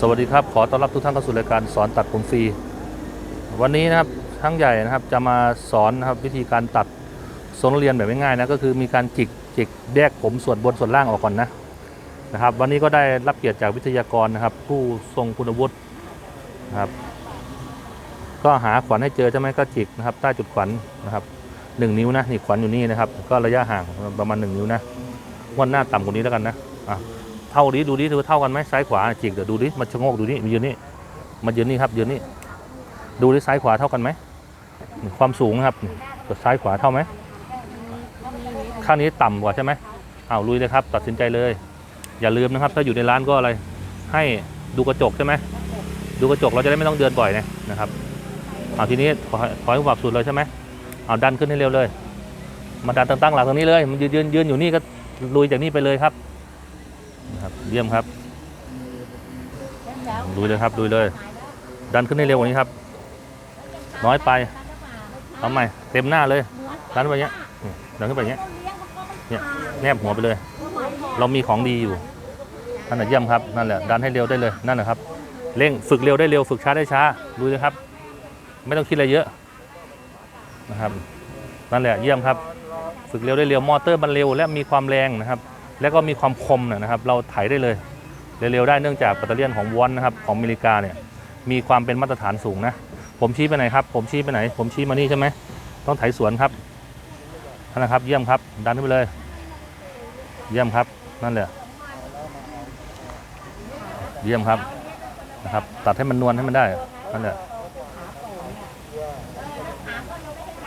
สวัสดีครับ ขอต้อนรับทุกท่านเข้าสู่รายการสอนตัดผมฟรี วันนี้นะครับทั้งใหญ่นะครับจะมาสอนนะครับวิธีการตัดทรงนักเรียนแบบง่ายๆนะก็คือมีการจิกจิกแยกผมส่วนบนส่วนล่างออกก่อนนะนะครับ วันนี้ก็ได้รับเกียรติจากวิทยากรนะครับ ผู้ทรงคุณวุฒินะครับ ก็หาขวัญให้เจอใช่ไหมก็จิกนะครับ ใต้จุดขวัญนะครับหนึ่งนิ้วนะนี่ขวัญอยู่นี่นะครับ ก็ระยะห่างประมาณหนึ่งนิ้วนะวันหน้าต่ำกว่านี้แล้วกันนะอะ ท่านี้ดูดิดูเท่ากันไหมซ้ายขวาจิกเดี๋ยวดูดิมาชะโงกดูนี่มายืนนี่มายืนนี่ครับยืนนี่ดูดิซ้ายขวาเท่ากันไหมความสูงครับนี่ซ้ายขวาเท่าไหมข้างนี้ต่ำกว่าใช่ไหมอ้าวลุยเลยครับ ตัดสินใจเลย อย่าลืมนะครับ ถ้าอยู่ในร้านก็อะไร ให้ดูกระจกใช่ไหมดูกระจกเราจะได้ไม่ต้องเดินบ่อยนะนะครับเอาทีนี้ขอขอให้ความสุดเลยใช่ไหมเอาดันขึ้นให้เร็วเลย มาดันตั้งๆหลักตรงนี้เลย มันยืนยืนยืนอยู่นี่ก็ลุยจากนี่ไปเลยครับ เยี่ยมครับ ดูเลยครับดูเลย ดันขึ้นให้เร็วกว่านี้ครับ น้อยไปเอาใหม่เต็มหน้าเลยดันขึ้นไปอย่างเงี้ยนี่ดันขึ้นไปอย่างเงี้ยเนี่ยแนบหัวไปเลย เรามีของดีอยู่นั่นแหละเยี่ยมครับนั่นแหละดันให้เร็วได้เลยนั่นแหละครับเร่งฝึกเร็วได้เร็วฝึกช้าได้ช้าดูเลยครับ ไม่ต้องคิดอะไรเยอะนะครับนั่นแหละเยี่ยมครับ ฝึกเร็วได้เร็วมอเตอร์มันเร็วและมีความแรงนะครับ แล้วก็มีความคมนะครับ เราไถได้เลยเร็วๆได้เนื่องจากแบตเตอรี่ของวอนนะครับของอเมริกาเนี่ยมีความเป็นมาตรฐานสูงนะ ผมชี้ไปไหนครับ ผมชี้ไปไหน ผมชี้มานี่ใช่ไหมต้องไถสวนครับนั่นนะครับ เยี่ยมครับ ดันขึ้นไปเลย เยี่ยมครับนั่นแหละเยี่ยมครับนะครับ ตัดให้มันนวลให้มันได้นั่นแหละ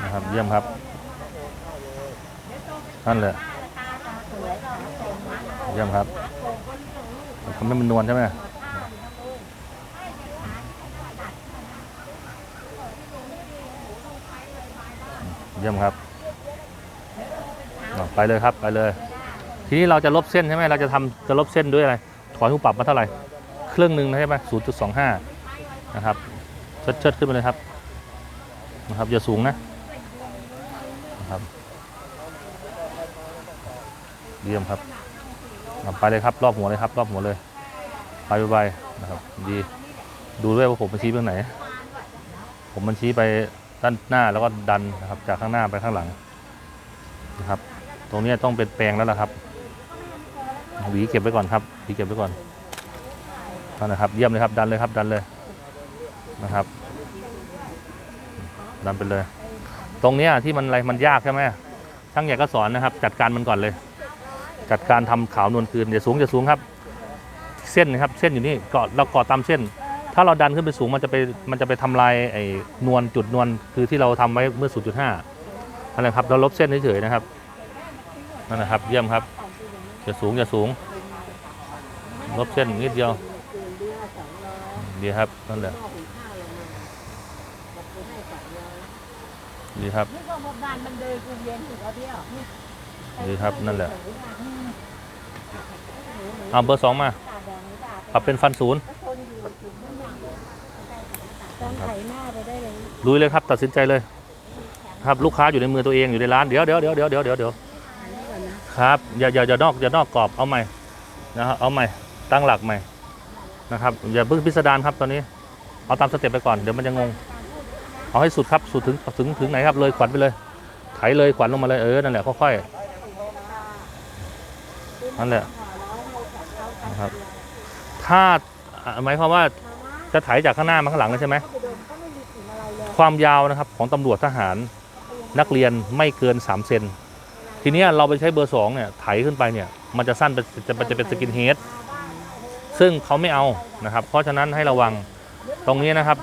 นะครับ เยี่ยมครับนั่นแหละ เยี่ยมครับทำให้มันนวลใช่ไหมเยี่ยมครับ ไปเลยครับไปเลย ทีนี้เราจะลบเส้นใช่ไหมเราจะทำจะลบเส้นด้วยอะไรถอยหูปรับมาเท่าไหร่เครื่องหนึ่งใช่ไหมศูนย์จุดสองห้านะครับเชิดเชิดขึ้นไปเลยครับนะครับอย่าสูงนะนะครับเยี่ยมครับ ไปเลยครับ รอบหัวเลยครับ รอบหัวเลย ไปไวๆนะครับดีดูด้วยว่าผมมันชี้ไปไหน ผมมันชี้ไปด้านหน้าแล้วก็ดันนะครับ จากข้างหน้าไปข้างหลังนะครับ ตรงนี้ต้องเป็นแปลงแล้วล่ะครับหวีเก็บไว้ก่อนครับหวีเก็บไว้ก่อนนั่นนะครับ เยี่ยมเลยครับ ดันเลยครับ ดันเลยนะครับ ดันไปเลย ตรงนี้ที่มันอะไรมันยากใช่ไหมช่างใหญ่ก็สอนนะครับ จัดการมันก่อนเลย จัดการทำขาวนวลคืนอย่าสูงอย่าสูงครับ เส้นนะครับเส้นอยู่นี่เกาะเราเกาะตามเส้น ถ้าเราดันขึ้นไปสูงมันจะไปมันจะไปทำลายไอ้นวลจุดนวลคือที่เราทำไว้เมื่อ 0.5นั่นแหละครับเราลบเส้นเฉยๆนะครับนั่นนะครับเยี่ยมครับอย่าสูงอย่าสูง ลบเส้นนิดเดียวดีครับนั่นแหละดีครับ ดินกรุงเย็นถึงเอาเที่ยวนี่ดีครับนั่นแหละเอาเบอร์สองมาตาแดงนี่ตาปรับเป็นฟันศูนย์ก็ทนอยู่ถึงไม่ยังต้องไถหน้าไปได้เลยลุยเลยครับ ตัดสินใจเลย ครับลูกค้าอยู่ในมือตัวเองอยู่ในร้านเดี๋ยวเดี๋ยวเดี๋ยวเดี๋ยวเดี๋ยวเดี๋ยวเดี๋ยวครับอย่าอย่าอย่านอกอย่านอกกรอบเอาใหม่นะครับเอาใหม่ตั้งหลักใหม่นะครับอย่าเพิ่งพิสดารครับตอนนี้เอาตามสเต็ปไปก่อนเดี๋ยวมันจะงง เอาให้สุดครับสุดถึงถึงถึงไหนครับเลยขวัญไปเลยไถเลยขวัญลงมาเลยเออนั่นแหละค่อยๆ นั่นแหละนะครับถ้าหมายความว่าจะไถจากข้างหน้ามาข้างหลังเลยใช่ไหมความยาวนะครับของตำรวจทหารนักเรียนไม่เกิน 3 เซนทีนี้เราไปใช้เบอร์2เนี่ยไถขึ้นไปเนี่ยมันจะสั้นเป็นจะจะเป็นสกินเฮดซึ่งเขาไม่เอานะครับ เพราะฉะนั้นให้ระวังตรงนี้นะครับ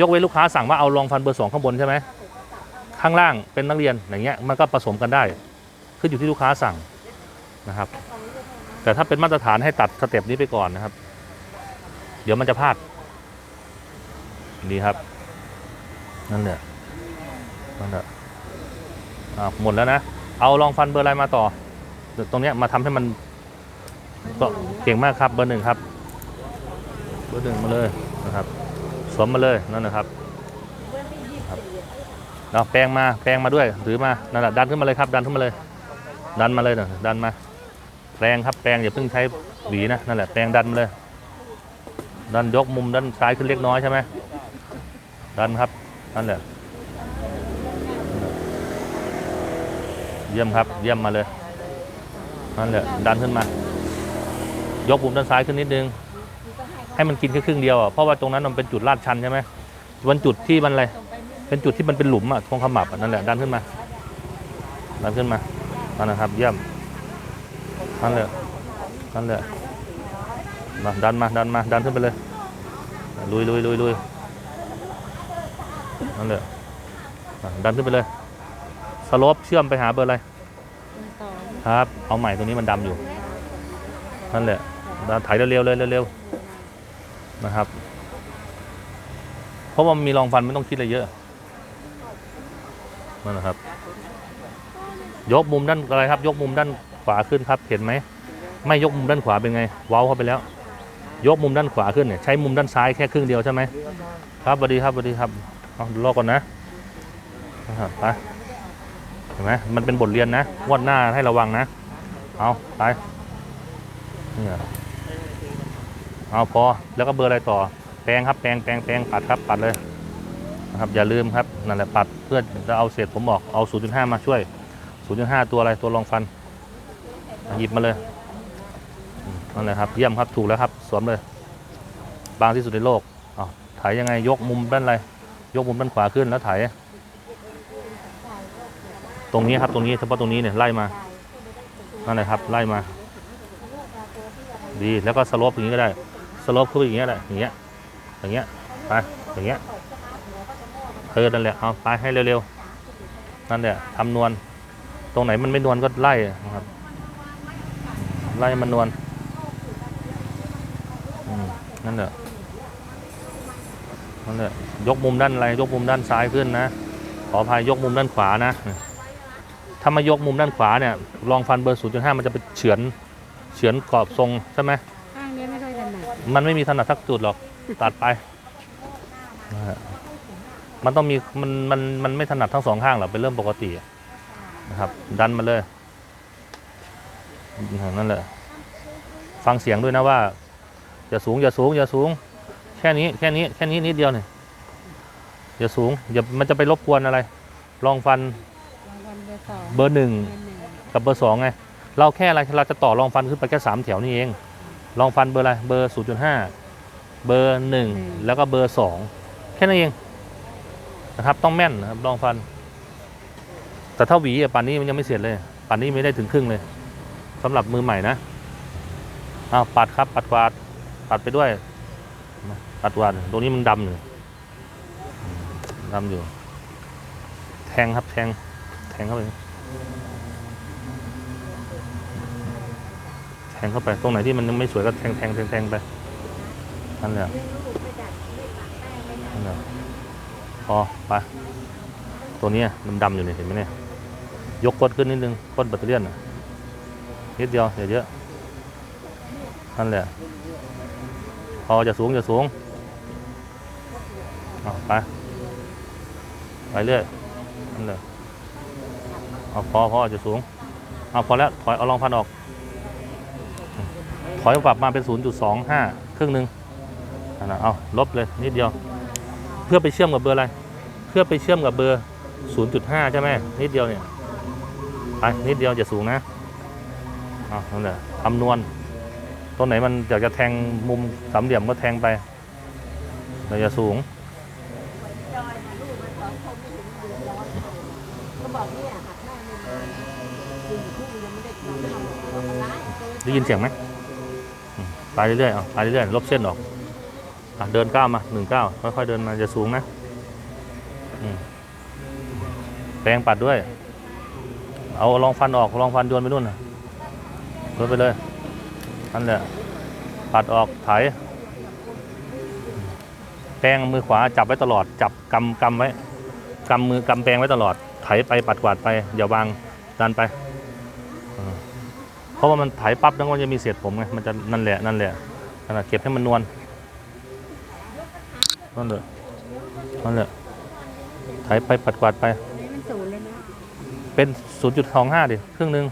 ยกเว้นลูกค้าสั่งว่าเอารองฟันเบอร์2ข้างบนใช่ไหมข้างล่างเป็นนักเรียนอย่างเงี้ยมันก็ผสมกันได้ ขึ้นอยู่ที่ลูกค้าสั่งนะครับ แต่ถ้าเป็นมาตรฐานให้ตัดสเต็ปนี้ไปก่อนนะครับ เดี๋ยวมันจะพลาดดีครับ นั่นแหละนั่นแหละอ่าหมดแล้วนะ เอาลองฟันเบอร์อะไรมาต่อ ตรงนี้มาทำให้มันเก่งมากครับเบอร์หนึ่งครับ เบอร์หนึ่งมาเลยนะครับ สวมมาเลยนั่นนะครับครับเอาแปรงมาแปรงมาด้วย ถือมานั่นแหละดันขึ้นมาเลยครับ ดันขึ้นมาเลย ดันมาเลยนะดันมา แปรงครับแปรงอย่าเพิ่งใช้หวีนะนั่นแหละแปรงดันมาเลย ดันยกมุมด้านซ้ายขึ้นเล็กน้อยใช่ไหมดันครับนั่นแหละเยี่ยมครับ เยี่ยมมาเลยนั่นแหละดันขึ้นมา ยกมุมด้านซ้ายขึ้นนิดนึง ให้มันกินแค่ครึ่งเดียวอะเพราะว่าตรงนั้นมันเป็นจุดลาดชันใช่ไหมวันจุดที่มันอะไรเป็นจุดที่มันเป็นหลุมอะตรงขมับอะนั่นแหละดันขึ้นมาดันขึ้นมานั่นนะครับ เยี่ยม นั่นแหละนั่นแหละมาดันมาดันมาดันขึ้นไปเลย ลุยลุยลุยลุยนั่นแหละอะดันขึ้นไปเลย สลปเชื่อมไปหาเบอร์อะไรครับ เอาใหม่ตรงนี้มันดำอยู่ นั่นแหละดันถ่ายเร็วๆเลยเร็วๆนะครับ เพราะว่ามันมีรองฟันไม่ต้องคิดอะไรเยอะนั่นนะครับ ยกมุมด้านอะไรครับ ยกมุมด้าน วาขึ้นครับเห็นไหมไม่ยกมุมด้านขวาเป็นไง เว้าเข้าไปแล้ว ยกมุมด้านขวาขึ้นเนี่ยใช้มุมด้านซ้ายแค่ครึ่งเดียวใช่ไหมครับสวัสดีครับสวัสดีครับเอารอก่อนนะไปเห็นไหมมันเป็นบทเรียนนะงวดหน้าให้ระวังนะ เอาไปเนี่ยเอาพอแล้วก็เบอร์อะไรต่อ แปรงครับแปรงแปรงแปรงปัดครับปัดเลยนะครับอย่าลืมครับนั่นแหละปัดเพื่อจะเอาเศษผมออกเอา 0.5 มาช่วย 0.5 ตัวอะไรตัวรองฟัน หยิบมาเลยนั่นแหละครับเยี่ยมครับถูกแล้วครับ สวมเลย บางที่สุดในโลกอ้าวถ่ายยังไงยกมุมด้านไรยกมุมด้านขวาขึ้นแล้วถ่ายตรงนี้ครับตรงนี้เฉพาะตรงนี้เนี่ยไล่มานั่นแหละครับไล่มา ดีแล้วก็สโลปอย่างนี้ก็ได้สโลปขึ้นไปอย่างเงี้ยแหละอย่างเงี้ยอย่างเงี้ยไปอย่างเงี้ยเออนั่นแหละเอาไปให้เร็วๆนั่นแหละทำนวลตรงไหนมันไม่นวลก็ไล่นะครับ ไล่ให้มันนวลอืมนั่นแหละนั่นแหละยกมุมด้านอะไรยกมุมด้านซ้ายขึ้นนะ ขออภัยยกมุมด้านขวานะ ถ้ามายกมุมด้านขวาเนี่ยลองฟันเบอร์0.5มันจะไปเฉือนเฉือนกรอบทรงใช่ไหมข้างนี้ไม่ค่อยถนัดมันไม่มีถนัดสักจุดหรอกตัดไปนะฮะมันต้องมีมันมันมันไม่ถนัดทั้งสองข้างหรอกเป็นเรื่องปกติอะนะครับ ดันมาเลย นั่นแหละ ฟังเสียงด้วยนะว่าอย่าสูงอย่าสูงอย่าสูง แค่นี้แค่นี้แค่นี้นิดเดียวเนี่ยอย่าสูงอย่ามันจะไปรบกวนอะไร ลองฟันรางวัลเบอร์สองเบอร์หนึ่งเบอร์หนึ่งกับเบอร์สองไงเราแค่อะไรเราจะต่อรองฟันขึ้นไปแค่สามแถวนี่เองรองฟันเบอร์อะไรเบอร์ศูนย์จุดห้าเบอร์หนึ่งแล้วก็เบอร์สองแค่นั้นเองนะครับ ต้องแม่นนะครับรองฟัน แต่ถ้าหวีอะป่านนี้มันยังไม่เสร็จเลยป่านนี้ไม่ได้ถึงครึ่งเลย สำหรับมือใหม่นะอ้าวปัดครับ ปัดกวาด ปัดไปด้วย ปัดกวาดตรงนี้มันดำอยู่ดำอยู่ แทงครับแทง แทงเข้าไป แทงเข้าไป ตรงไหนที่มันยังไม่สวยก็แทงแทงแทงแทงไปนั่นแหละนั่นแหละพอไปตัวนี้ยดำๆอยู่เนี่ยเห็นไหมเนี่ย ยกก้นขึ้นนิดนึงก้นแบตเตอรี่ยนน่ะ นิดเดียวอย่าเยอะนั่นแหละพอจะสูงจะสูงเอไปไปเรื่อยนั่นแหละเอาพอพอจะสูงเอาพอแล้วถอยเอารองพันออก ถอยปรับมาเป็น 0.25 ครึ่งหนึ่งนั่นนะเอาลบเลยนิดเดียว เพื่อไปเชื่อมกับเบอร์อะไร เพื่อไปเชื่อมกับเบอร์ 0.5 ใช่ไหมนิดเดียวเนี่ยไปนิดเดียวจะสูงนะ เอานั่นแหละคำนวณตรงไหนมันอยากจะแทงมุมสามเหลี่ยมก็แทงไปราจะสูงได้ยินเสียงไหมไปเรื่อยๆเอาไปเรื่อยๆลบเส้นออกอะเดินก้าวมาหนึ่งก้าวค่อยๆเดินมาจะสูงนะแปรงปัดด้วย เอาลองฟันออกลองฟันโยนไปนู่นนะ โยนไปเลยนั่นแหละปัดออกไถแปรงมือขวาจับไว้ตลอด จับกำกำไว้กำมือกำแปรงไว้ตลอดไถไปปัดกวาดไปอย่าวางดันไปเพราะว่ามันไถปั๊บแล้วมันจะมีเศษผมไงมันจะนั่นแหละนั่นแหละนั่นแหละเก็บให้มันนวลนั่นแหละนั่นแหละไถไปปัดกวาดไปนี่มันศูนย์เลยนะเป็น0.25ดิครึ่งหนึ่ง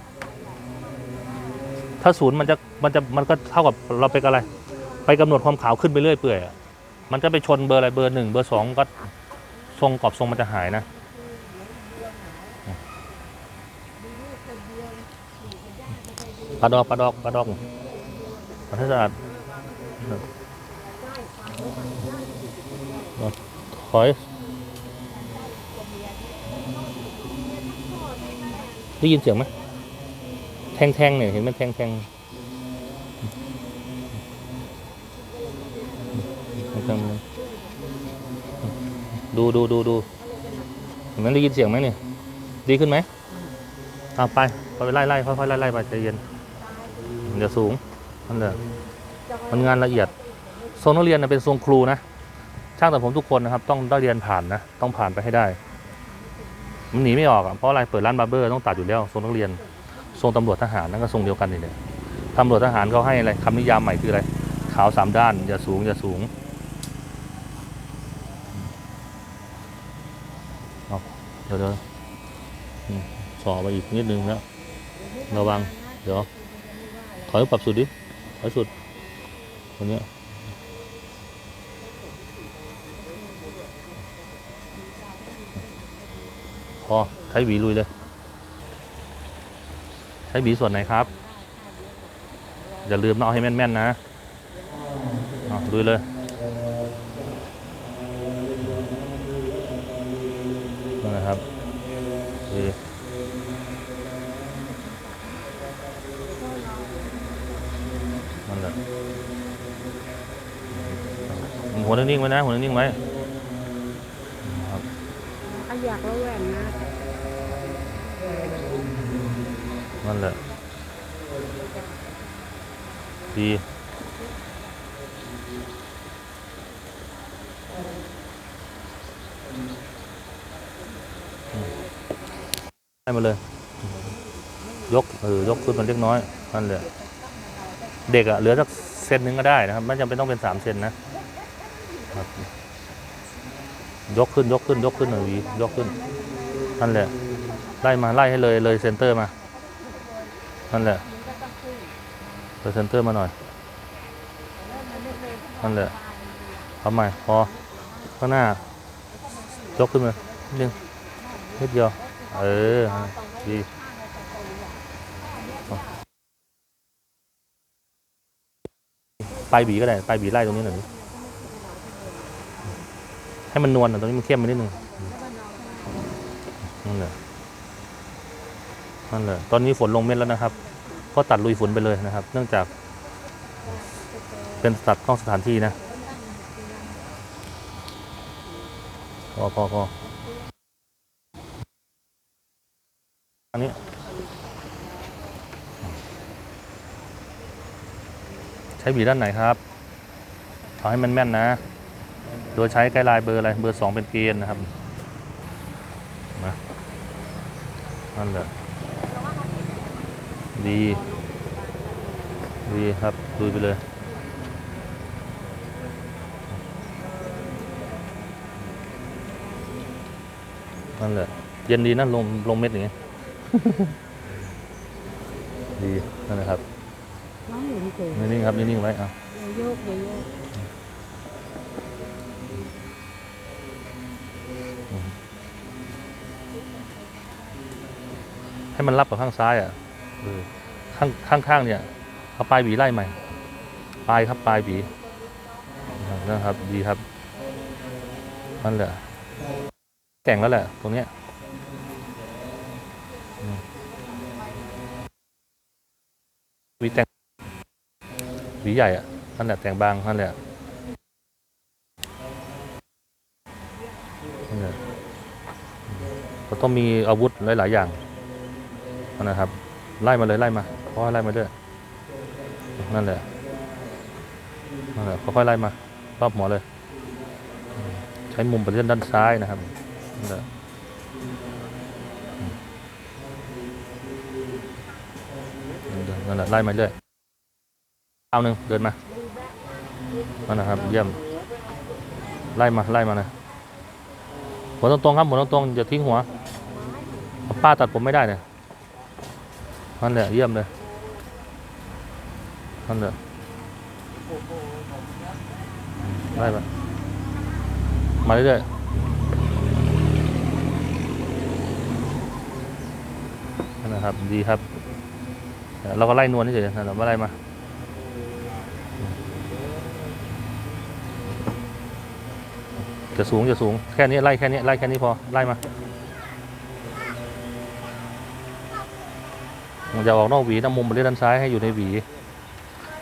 ถ้าศูนย์มันจะมันจะมันก็เท่ากับเราเป็นอะไร ไปกำหนดความขาวขึ้นไปเรื่อยเปื่อยมันจะไปชนเบอร์อะไรเบอร์หนึ่งเบอร์สองก็ทรงกรอบทรงมันจะหายนะปลาดอกปลาดอกปลาดอกปลาทะสะอาดถอยได้ยินเสียงไหม แทงแทงๆเนี่ยเห็นมแทงแทงแทงดูดูดูดูเห็นไหมได้ยินเสียงไหมเนี่ยดีขึ้นไหมอาไปไปไล่ไล่ค่อยๆไล่ไล่ไปใจเย็นเดี๋ยวสูงนั่นแหละมันงานละเอียดโซนนักเรียนเป็นทรงครูนะช่างแต่ผมทุกคนนะครับ ต้องได้เรียนผ่านนะต้องผ่านไปให้ได้ มันหนีไม่ออกอเพราะอะไรเปิดร้านบาร์เบอร์ต้องตัดอยู่แล้วทรงนักเรียน ทรงตำรวจทหารนั่นก็ทรงเดียวกันนี่เนี่ยตำรวจทหารเขาให้อะไรคำนิยามใหม่คืออะไร ขาวสามด้าน อย่าสูง อย่าสูงเอาเดี๋ยวเดี๋ยวอืมสอไปอีกนิดนึงแล้วระวัง เดี๋ยวถอยปรับสุดดิถอยสุดตรงเนี้ยพอใช้หวีลุยเลย ช้หวีส่วนไหนครับ อย่าลืมนะเอาให้แม่นๆนะเอาลุยเลยนะครับดีนั่นแหละหัวนิ่งๆไว้นะ หัวนิ่งๆไว้ครับถ้าอยากระแวงนะ นั่นแหละดีให้มาเลย ยกเออยกขึ้นมันเล็กน้อยนั่นแหละเด็กอะเหลือสักเซนหนึ่งก็ได้นะครับ ไม่จำเป็นต้องเป็นสามเซนนะยกขึ้นยกขึ้นยกขึ้นหน่อยวียกขึ้นนั่นแหละไล่มาไล่ให้เลยเลยเซนเตอร์มา นั่นแหละเลยเซนเตอร์มาหน่อย นั่นแหละทำใหม่พอ ข้างหน้า ยกขึ้นมานิดนึงนิดเดียว เออ ดีปลายบีก็ได้ปลายบีไล่ตรงนี้หน่อยให้มันนวลหน่อยตรงนี้มันเข้มไปนิดนึงนั่นแหละ นั่นแหละตอนนี้ฝนลงเม็ดแล้วนะครับ ก็ตัดลุยฝนไปเลยนะครับ เนื่องจาก เป็นตัดกล้องสถานที่นะพอพอพออันนี้ ใช้บีด้านไหนครับเอาให้มันแม่นนะ โดยใช้ไกด์ไลน์เบอร์อะไร เบอร์สองเป็นเกณฑ์นะครับ มานั่นแหละ ดีดีครับดูไปเลยนั่นแหละเย็นดีนะลงลงเม็ดอย่างเงี้ยดีนั่นแหละครับน้องหนูเก๋นิ่งๆครับนิ่งๆไว้อะเดี๋ยวโยกเดี๋ยวโยกให้มันรับกับข้างซ้ายอะเออ ข้างข้างข้างเนี่ยเอาปลายหวีไล่ใหม่ ปลายครับปลายหวีนะครับดีครับนั่นแหละแก่งแล้วแหละตรงเนี้ยหวีแต่งหวีใหญ่อะนั่นแหละแต่งบางนั่นแหละนั่นแหละก็ต้องมีอาวุธหลาย ๆ อย่างนะครับ ไล่มาเลยไล่มา ค่อยไล่มาด้วยนั่นแหละนั่นแหละค่อยๆไล่มา รอบหัวเลย ใช้มุมประเทศด้านซ้ายนะครับนั่นแหละนั่นแหละไล่มาเรื่อยเอาหนึ่งเดินมานั่นนะครับ เยี่ยม ไล่มาไล่มานะหัวตรงๆครับหัวตรงๆอย่าทิ้งหัวป้าตัดผมไม่ได้เนี่ยนั่นแหละเยี่ยมเลย นั่นแหละไล่มามาเรื่อยๆนั่นนะครับ ดีครับ เราก็ไล่นวลเฉยๆนั่นแหละว่าไล่มาจะสูงจะสูงแค่นี้ไล่แค่นี้ไล่แค่นี้พอไล่มามันจะออกนอกหวีน้ำมุมบริเวณด้านซ้ายให้อยู่ในหวี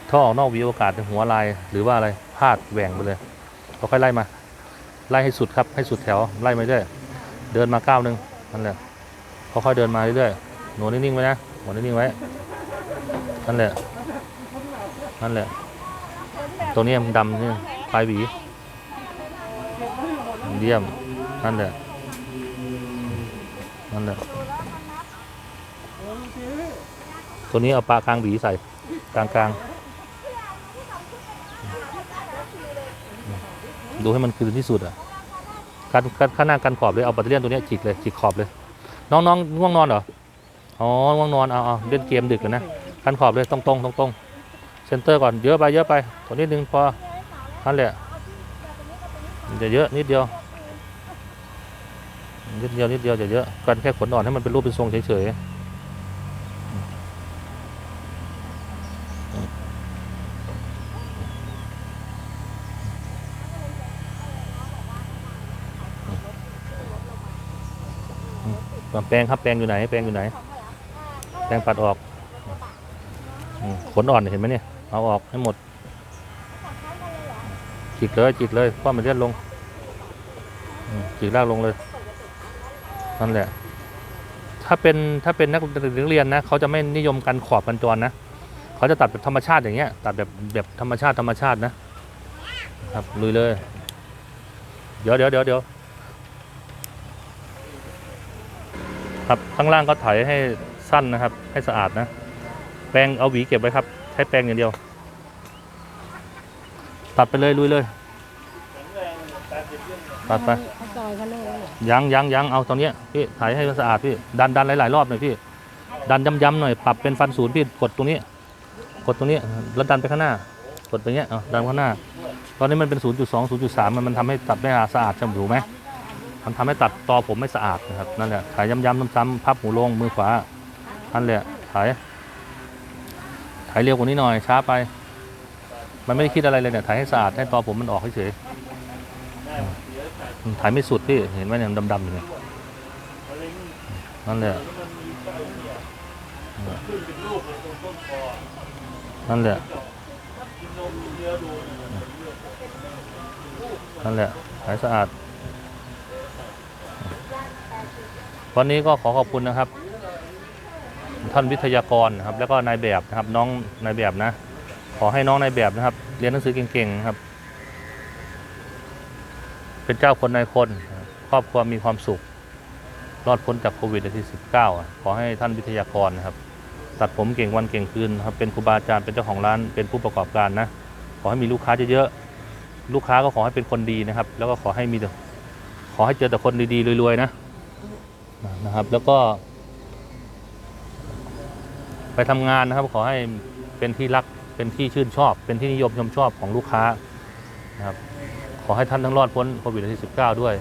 ถ้าออกนอกวีโอกาสหัวลายหรือว่าอะไรพลาดแหว่งไปเลยก็ค่อยไล่มา ไล่ให้สุดครับให้สุดแถวไล่มาเรื่อยเดินมาก้าวหนึ่งนั่นแหละค่อยๆเดินมาเรื่อยๆหนูนิ่งๆไว้นะหนูนิ่งๆไว้นั่นแหละนั่นแหละตัวนี้มันดำนี่ปลายหวีเยี่ยมนั่นแหละนั่นแหละตัวนี้เอาปลากลางหวีใส่กลางกลาง ดูให้มันคืนที่สุดอะการการข้างหน้ากันขอบเลยเอาแบตเตอรี่ตัวนี้จิกเลยจิกขอบเลย น้องน้องง่วงนอนเหรออ๋อง่วงนอนเอาเอาเล่นเกมดึกเลยนะกันขอบเลยตรงตรงตรงตรงเซนเตอร์ก่อนเยอะไปเยอะไปตัวนี้นึงพอนั่นแหละอย่าเยอะนิดเดียวนิดเดียวนิดเดียวอย่าเยอะกันแค่ขนอ่อนให้มันเป็นรูปเป็นทรงเฉยๆ แปลงครับแปลงอยู่ไหน แปลงอยู่ไหน แปลงปัดออกอืมขนอ่อนเห็นไหมเนี่ย เอาออกให้หมด จิกเลยจิกเลยคว้ามันเลื่อนลงอืมจิกลากลงเลย นั่นแหละ ถ้าเป็นถ้าเป็นนักเรียนนะเขาจะไม่นิยมการขอบกันจรนะเขาจะตัดแบบธรรมชาติอย่างเงี้ย ตัดแบบแบบธรรมชาติธรรมชาตินะ ครับลุยเลย เดี๋ยวเดี๋ยวเดี๋ยวเดี๋ยว ครับข้างล่างก็ไถให้สั้นนะครับ ให้สะอาดนะ แปรงเอาหวีเก็บไว้ครับ ใช้แปรงอย่างเดียว ตัดไปเลยลุยเลย ตัดไปเขาซอยเขาเลิกแล้วเหรอยังยังยังเอาตรงเนี้ยพี่ถ่ายให้มันสะอาดพี่ ดันดันหลายๆรอบหน่อยพี่ ดันย้ำๆหน่อย ปรับเป็นฟันศูนย์พี่ กดตรงนี้ กดตรงนี้ แล้วดันไปข้างหน้า กดไปเงี้ยเอาดันข้างหน้า ตอนนี้มันเป็น 0.2 0.3 มันมันทำให้ตัดไม่สะอาดจำถูกไหม มันทำให้ตัดตอผมไม่สะอาดนะครับนั่นแหละถ่ายย้ำๆซ้ำๆพับหูลงมือขวานั่นแหละถ่ายถ่ายเร็วกว่านี้หน่อยช้าไป มันไม่ได้คิดอะไรเลยเนี่ยถ่ายให้สะอาดให้ตอผมมันออกเฉยๆถ่ายไม่สุดพี่เห็นไหมเนี่ยดำๆอยู่เนี่ยนั่นแหละนั่นแหละนั่นแหละถ่ายสะอาด วันนี้ก็ขอขอบคุณนะครับ ท่านวิทยากรนะครับ แล้วก็นายแบบนะครับ น้องนายแบบนะ ขอให้น้องนายแบบนะครับ เรียนหนังสือเก่งๆครับ เป็นเจ้าคนนายคน ครอบครัวมีความสุข รอดพ้นจากโควิดที่19อะขอให้ท่านวิทยากรนะครับ ตัดผมเก่งวันเก่งคืนครับเป็นครูบาอาจารย์เป็นเจ้าของร้าน เป็นผู้ประกอบการนะ ขอให้มีลูกค้าเยอะๆลูกค้าก็ขอให้เป็นคนดีนะครับ แล้วก็ขอให้มีแต่ขอให้เจอแต่คนดีๆรวยๆนะ นะครับ แล้วก็ ไปทำงานนะครับ ขอให้เป็นที่รักเป็นที่ชื่นชอบ เป็นที่นิยมชมชอบของลูกค้านะครับ ขอให้ท่านทั้งรอดพ้นโควิด19ด้วย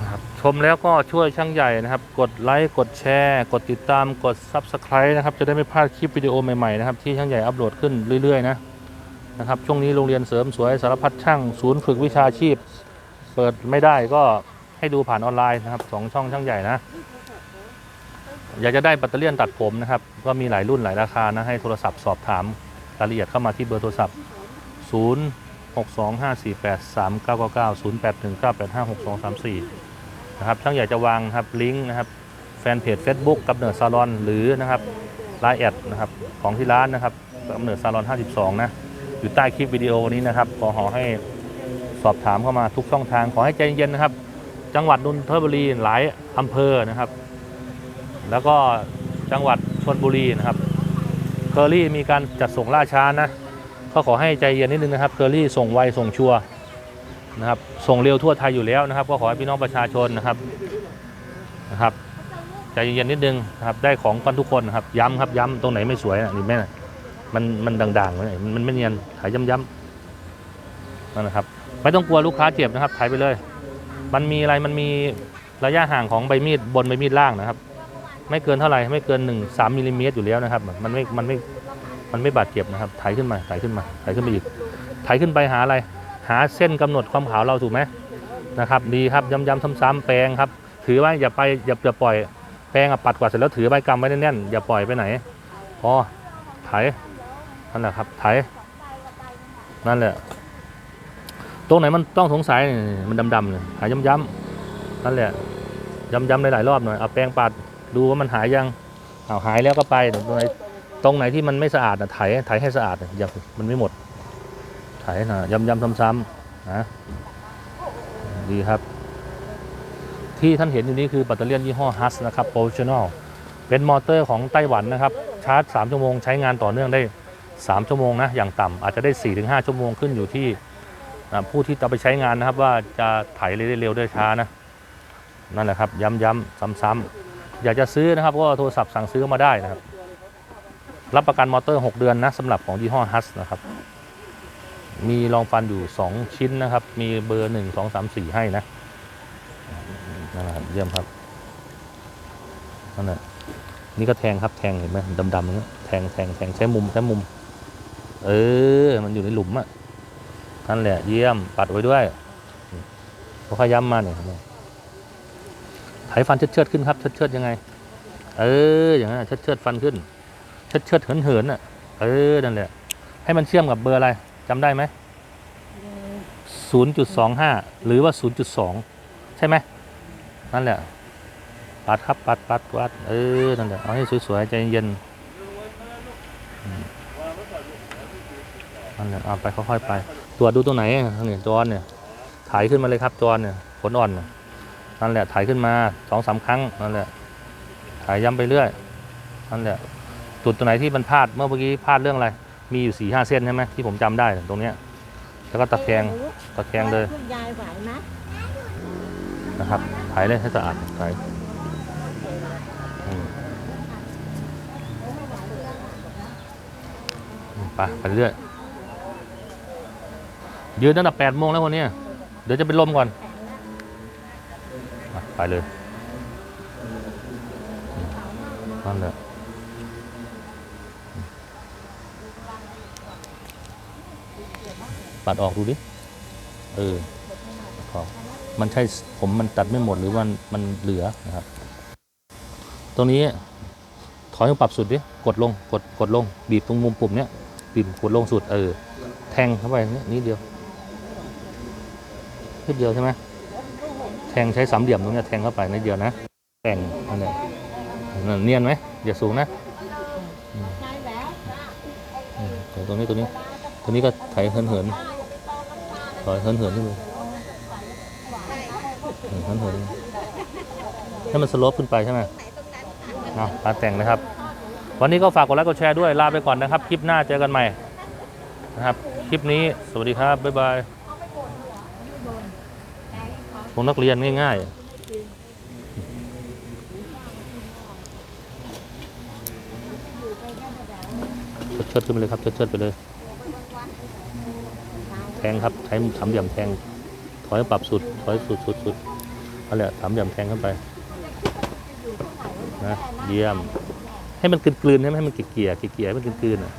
นะครับชมแล้วก็ช่วยช่างใหญ่นะครับ กดไลค์กดแชร์ กดติดตามกด Subscribe นะครับ จะได้ไม่พลาดคลิปวิดีโอใหม่ๆนะครับ ที่ช่างใหญ่อัปโหลดขึ้นเรื่อยๆนะนะครับช่วงนี้โรงเรียนเสริมสวยสารพัดช่าง ศูนย์ฝึกวิชาชีพ เปิดไม่ได้ก็ ให้ดูผ่านออนไลน์นะครับสองช่องช่างใหญ่นะ อยากจะได้แบตเตอรี่ตัดผมนะครับ ก็มีหลายรุ่นหลายราคานะ ให้โทรศัพท์สอบถามรายละเอียดเข้ามาที่เบอร์โทรศัพท์ 0 6 2 5 4 8 3 9 9 9 0 8 1 9 8 5 6 2 3 4นะครับช่างอยากจะวางครับลิงก์นะครับแฟนเพจ Facebook กับเนิร์ดซาลอนหรือนะครับไลน์แอดนะครับของที่ร้านนะครับกับเนิร์ดซาลอน 52 นะ อยู่ใต้คลิปวิดีโอนี้นะครับขอขอให้สอบถามเข้ามาทุกช่องทางขอให้ใจเย็นๆนะครับ จังหวัดนนทบุรีหลายอำเภอนะครับ แล้วก็จังหวัดชนบุรีนะครับเคอรี่มีการจัดส่งล่าช้านะก็ขอให้ใจเย็นนิดนึงนะครับเคอรี่ส่งไวส่งชัวนะครับส่งเร็วทั่วไทยอยู่แล้วนะครับ ก็ขอให้พี่น้องประชาชนนะครับนะครับใจเย็นนิดนึงนะครับได้ของกันทุกคนนะครับย้ำครับย้ำตรงไหนไม่สวยนะนี่แม่นะมันมันด่างๆเลยมันมันไม่เนียนถ่ายย้ำๆนั่นนะครับ ไม่ต้องกลัวลูกค้าเจ็บนะครับถ่ายไปเลย มันมีอะไรมันมีระยะห่างของใบมีดบนใบมีดล่างนะครับ ไม่เกินเท่าไหร่ไม่เกิน1 3มิลลิเมตรอยู่แล้วนะครับ มันไม่มันไม่มันไม่บาดเจ็บนะครับถ่ายขึ้นมาถ่ายขึ้นมาถ่ายขึ้นไปอีกถ่ายขึ้นไปหาอะไร หาเส้นกำหนดความขาวเราถูกไหมนะครับ ดีครับย้ำๆซ้ำๆแปรงครับ ถือไว้อย่าไปอย่าอย่าปล่อยแปรงอะปัดกวาดเสร็จแล้วถือใบกำไว้แน่นๆอย่าปล่อยไปไหนพอไถนั่นแหละครับไถนั่นแหละ ตรงไหนมันต้องสงสัยนี่มันดำๆเนี่ยหายย้ำๆนั่นแหละย้ำๆหลายๆรอบหน่อยเอาแปรงปัดดูว่ามันหายยังเอาหายแล้วก็ไปตรงไหนตรงไหนที่มันไม่สะอาดนะไถไถให้สะอาดอย่ามันไม่หมดไถนะย้ำๆซ้ำๆนะดีครับ ที่ท่านเห็นอยู่นี้คือแบตเตอรี่ยี่ห้อฮัสนะครับโปรเฟชชั่นอลเป็นมอเตอร์ของไต้หวันนะครับ ชาร์จ 3 ชั่วโมงใช้งานต่อเนื่องได้ 3 ชั่วโมงนะอย่างต่ำอาจจะได้ 4-5 ชั่วโมงขึ้นอยู่ที่ ผู้ที่จะไปใช้งานนะครับ ว่าจะไถได้เร็วได้ช้านะนั่นแหละครับ ย้ำๆซ้ำๆอยากจะซื้อนะครับ ก็โทรศัพท์สั่งซื้อมาได้นะครับ รับประกันมอเตอร์ 6 เดือนนะสำหรับของยี่ห้อฮัสนะครับ มีรองฟันอยู่ 2 ชิ้นนะครับ มีเบอร์ 1 2 3 4 ให้นะนั่นแหละครับเยี่ยมครับนั่นแหละนี่ก็แทงครับแทงเห็นไหมดำๆอย่างนี้แทงแทงแทงใช้มุมใช้มุม เออ มันอยู่ในหลุมอะ นั่นแหละเยี่ยมปัดไว้ด้วยพอขย้ำมาเนี่ยไถฟันเชิดเชิดๆขึ้นครับเชิดเชิดๆยังไง เอออย่างนั้นเชิดเชิดๆฟันขึ้น เชิดเชิดเหินเหินอะ เออนั่นแหละ ให้มันเชื่อมกับเบอร์อะไรจำได้ไหมศูนย์จุดสองห้าหรือว่าศูนย์จุดสองใช่ไหมนั่นแหละ ปัดครับปัดปัดปัดเออนั่นแหละเอาให้สวยๆใจเย็นมนั่นแหละเอาไปค่อยๆไป ตรวจดูตรงไหนเนี่ยจอนเนี่ยถ่ายขึ้นมาเลยครับจอนเนี่ยผลอ่อนน่ะนั่นแหละถ่ายขึ้นมาสองสามครั้งนั่นแหละถ่ายย้ำไปเรื่อยนั่นแหละจุดตรงไหนที่มันพลาดเมื่อกี้พลาดเรื่องอะไร มีอยู่สี่ห้าเส้นใช่ไหมที่ผมจำได้น่ะตรงเนี้ยแล้วก็ตะแคงตะแคงเลยคุณยายไหวไหมนะครับถ่ายเลยให้สะอาดถ่ายอืมอืมไปไปเรื่อย ยืนตั้งแต่แปดโมงแล้ววันนี้เดี๋ยวจะเป็นลมก่อน ไปเลยนั่นแหละปัดออกดูดิ เออพอมันใช่ผมมันตัดไม่หมดหรือว่ามันเหลือนะครับ ตรงนี้ถอยมาปรับสุดดิ กดลง กด กดลง บีบตรงมุมปุ่มเนี้ย บีบกดลงสุด เออ แทงเข้าไปนี่นิดเดียว นิดเดียวใช่ไหมแทงใช้สามเหลี่ยมตรงนี้แทงเข้าไปนิดเดียวนะแทงอันนี้เนียนไหมอย่าสูงนะตรงนี้ตรงนี้ตรงนี้ก็ไถเหินเหินๆถอยเหินเหินๆขึ้นไปเออเหินเหินๆให้มันสโลปขึ้นไปใช่ไหมเอาปาแต่งนะครับ วันนี้ก็ฝากกดไลค์กดแชร์ด้วยลาไปก่อนนะครับ คลิปหน้าเจอกันใหม่นะครับ คลิปนี้สวัสดีครับ บ๊ายบาย พวกนักเรียนง่ายๆเชิดขึ้นไปเลยครับเชิดๆไปเลย แทงครับใช้สามเหลี่ยมแทง ถอยปรับสุด ถอยสุดสุดสุดนั่นแหละสามเหลี่ยมแทงขึ้นไปนะเยี่ยม ให้มันกลืนๆให้มันให้มันเกลี่ยเกลี่ยให้มันกลืนๆอะ